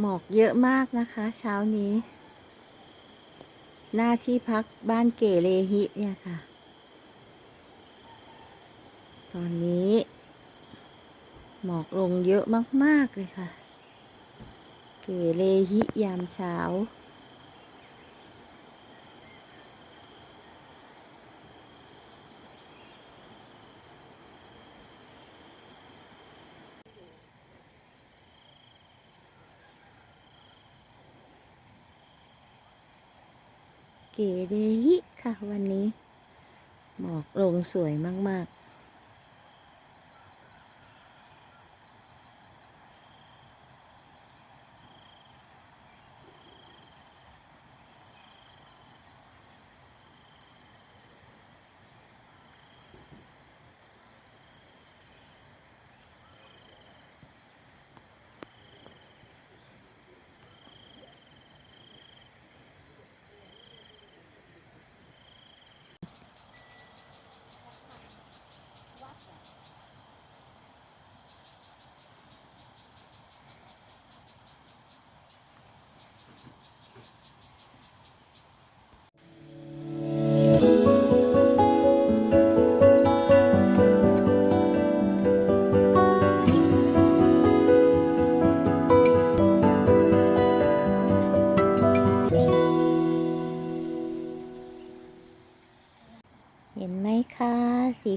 หมอกเยอะมากนะคะ เช้านี้ หน้าที่พักบ้านเกเลฮิเนี่ยค่ะ ตอนนี้ หมอกลงเยอะมาก ๆ เลยค่ะ เกเลฮิยามเช้า เกเดฮิค่ะวันนี้ หมอกลงสวยมาก ๆ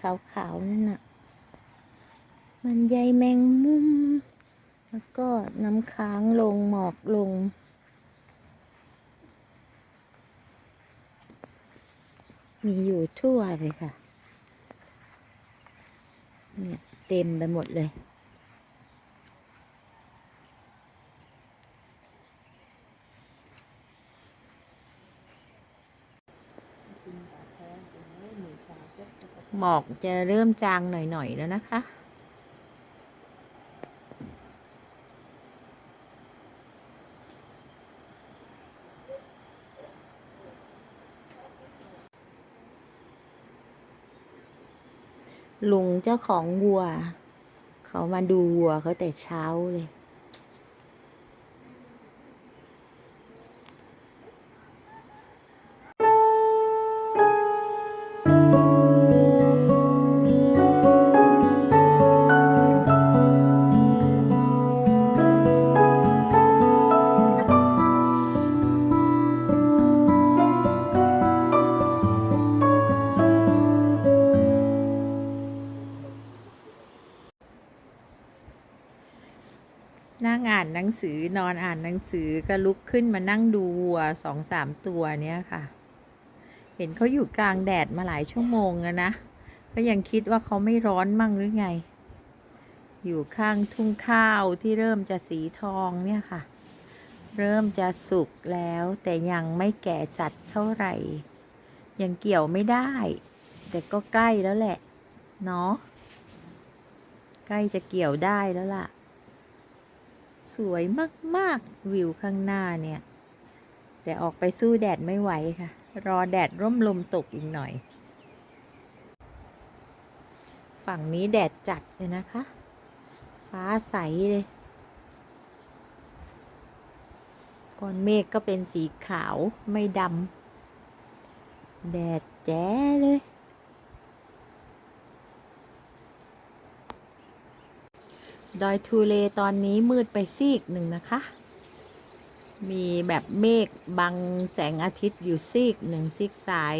ขาวๆนั่นน่ะ มันใยแมงมุม แล้วก็น้ำค้างลงหมอกลง มีอยู่ทั่วเลยค่ะ เนี่ยเต็มไปหมดเลย หมอกจะเริ่มจางหน่อย ๆ แล้วนะคะ ลุงเจ้าของวัว เขามาดูวัวเขาแต่เช้าเลย สือก็ลุกขึ้นมานั่งดูวัวสองสามตัวเนี้ยค่ะ เห็นเขาอยู่กลางแดดมาหลายชั่วโมงแล้วนะ ก็ยังคิดว่าเขาไม่ร้อนมั่งหรือไง อยู่ข้างทุ่งข้าวที่เริ่มจะสีทองเนี่ยค่ะ เริ่มจะสุกแล้วแต่ยังไม่แก่จัดเท่าไหร่ ยังเกี่ยวไม่ได้ แต่ก็ใกล้แล้วแหละ เนาะใกล้จะเกี่ยวได้แล้วล่ะ สวยมากๆ วิวข้างหน้าเนี่ย แต่ออกไปสู้แดดไม่ไหวค่ะ รอแดดร่มลมตกอีกหน่อย ฝั่งนี้แดดจัดเลยนะคะ ฟ้าใสเลยก้อนเมฆก็เป็นสีขาวไม่ดำ แดดแจ๋เลย ดอยทูเลตอนนี้มืดไปซีกหนึ่งนะคะ มีแบบเมฆบังแสงอาทิตย์อยู่ซีกหนึ่งซีกซ้าย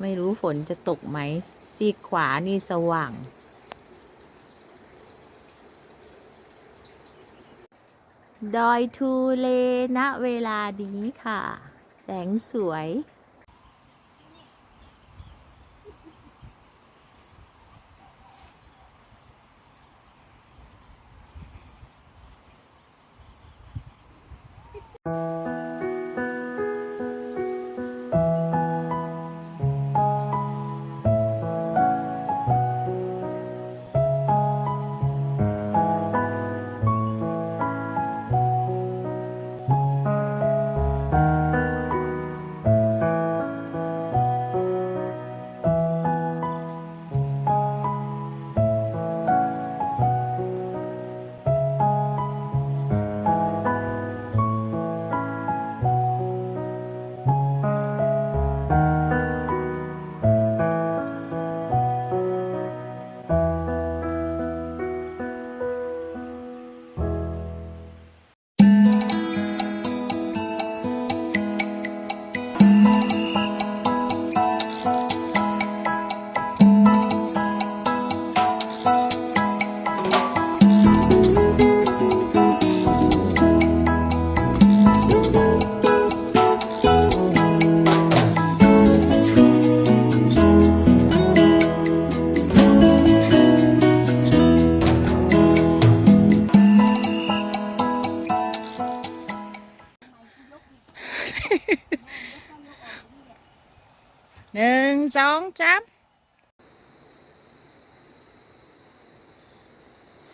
ไม่รู้ฝนจะตกไหม ซีกขวานี่สว่าง ดอยทูเลณเวลานี้ค่ะ แสงสวย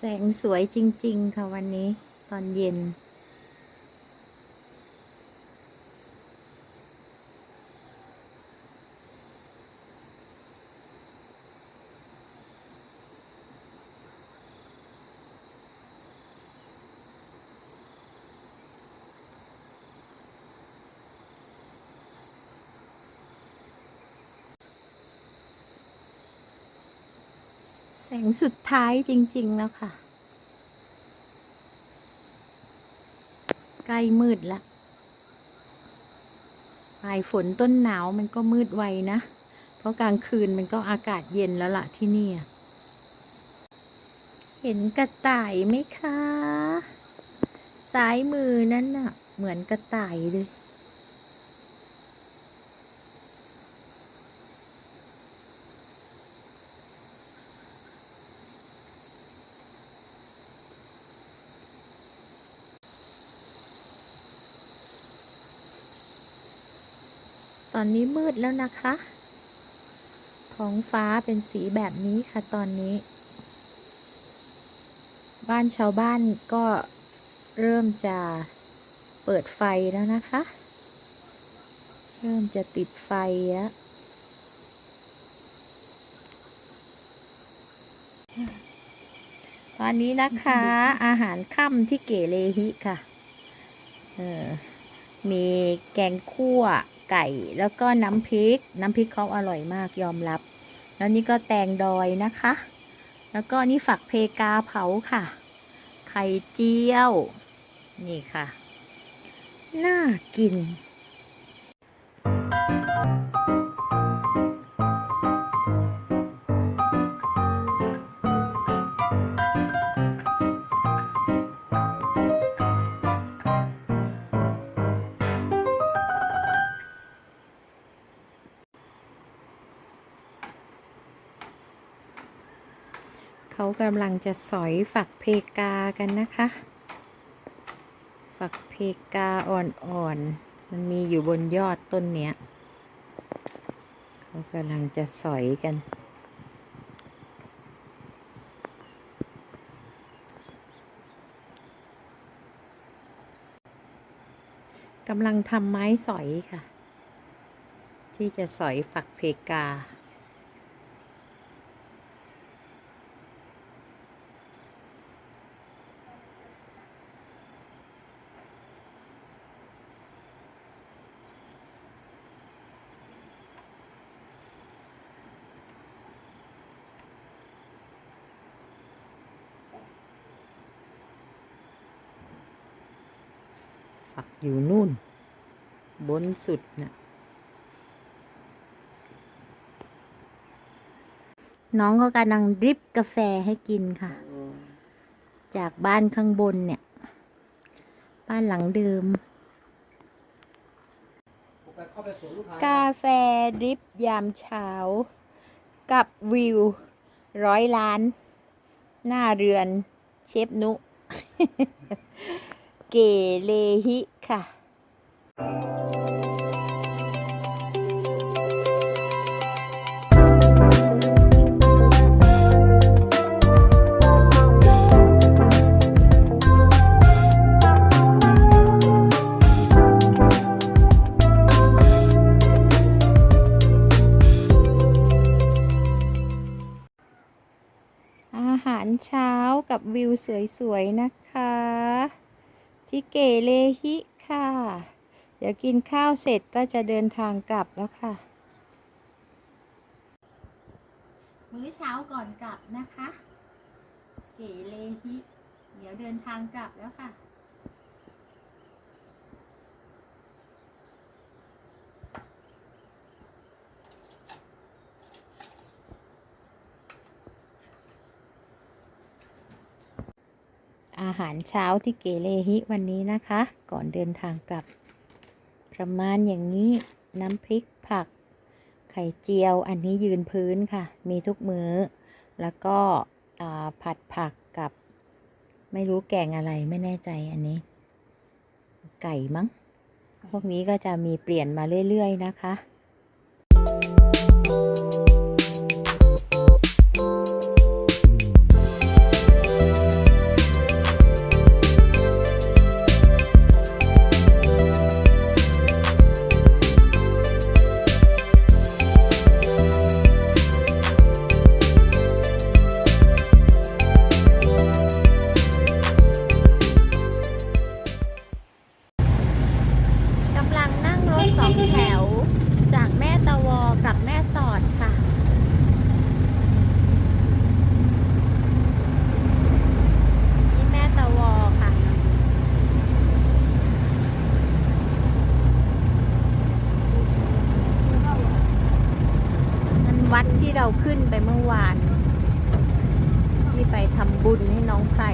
แสงสวยจริง ๆ ค่ะวันนี้ตอนเย็น แสงสุดท้ายจริง ๆ แล้วค่ะ ใกล้มืดละปลายฝนต้นหนาวมันก็มืดไวนะ เพราะกลางคืนมันก็อากาศเย็นแล้วล่ะที่นี่ เห็นกระต่ายไหมคะ ซ้ายมือนั่นน่ะ เหมือนกระต่ายเลย ตอนนี้มืดแล้วนะคะ ท้องฟ้าเป็นสีแบบนี้ค่ะตอนนี้ บ้านชาวบ้านก็เริ่มจะเปิดไฟแล้วนะคะ เริ่มจะติดไฟแล้วตอนนี้นะคะ อาหารค่ำที่เกเลฮิค่ะ เออมีแกงคั่ว ไก่ แล้วก็น้ำพริก น้ำพริกเขาอร่อยมากยอมรับ แล้วนี่ก็แตงดอยนะคะ แล้วก็นี่ฝักเพกาเผาค่ะ ไข่เจียว นี่ค่ะ น่ากิน เขากำลังจะสอยฝักเพกากันนะคะ ฝักเพกาอ่อนๆ มันมีอยู่บนยอดต้นเนี้ย เขากำลังจะสอยกันกำลังทำไม้สอยค่ะ ที่จะสอยฝักเพกา ฝักอยู่นู่น บนสุดนะ่ะน้องก็กำลังดริปกาแฟให้กินค่ะ จากบ้านข้างบนเนี่ย บ้านหลังเดิม กาแฟดริปยามเช้า กับวิว ร้อยล้าน หน้าเรือนเชฟนุ เกเลฮิค่ะ อาหารเช้ากับวิวสวยๆนะคะ ที่เกเลฮิค่ะ เดี๋ยวกินข้าวเสร็จก็จะเดินทางกลับแล้วค่ะ มื้อเช้าก่อนกลับนะคะ เกเลฮิ เดี๋ยวเดินทางกลับแล้วค่ะ อาหารเช้าที่เกเลฮิวันนี้นะคะ ก่อนเดินทางกลับ ประมาณอย่างนี้น้ำพริกผัก ไข่เจียวอันนี้ยืนพื้นค่ะ มีทุกมื้อ แล้วก็ผัดผักกับ ไม่รู้แกงอะไรไม่แน่ใจอันนี้ ไก่มั้ง พวกนี้ก็จะมีเปลี่ยนมาเรื่อย ๆ นะคะ วัดที่เราขึ้นไปเมื่อวาน ที่ไปทำบุญให้น้องไพร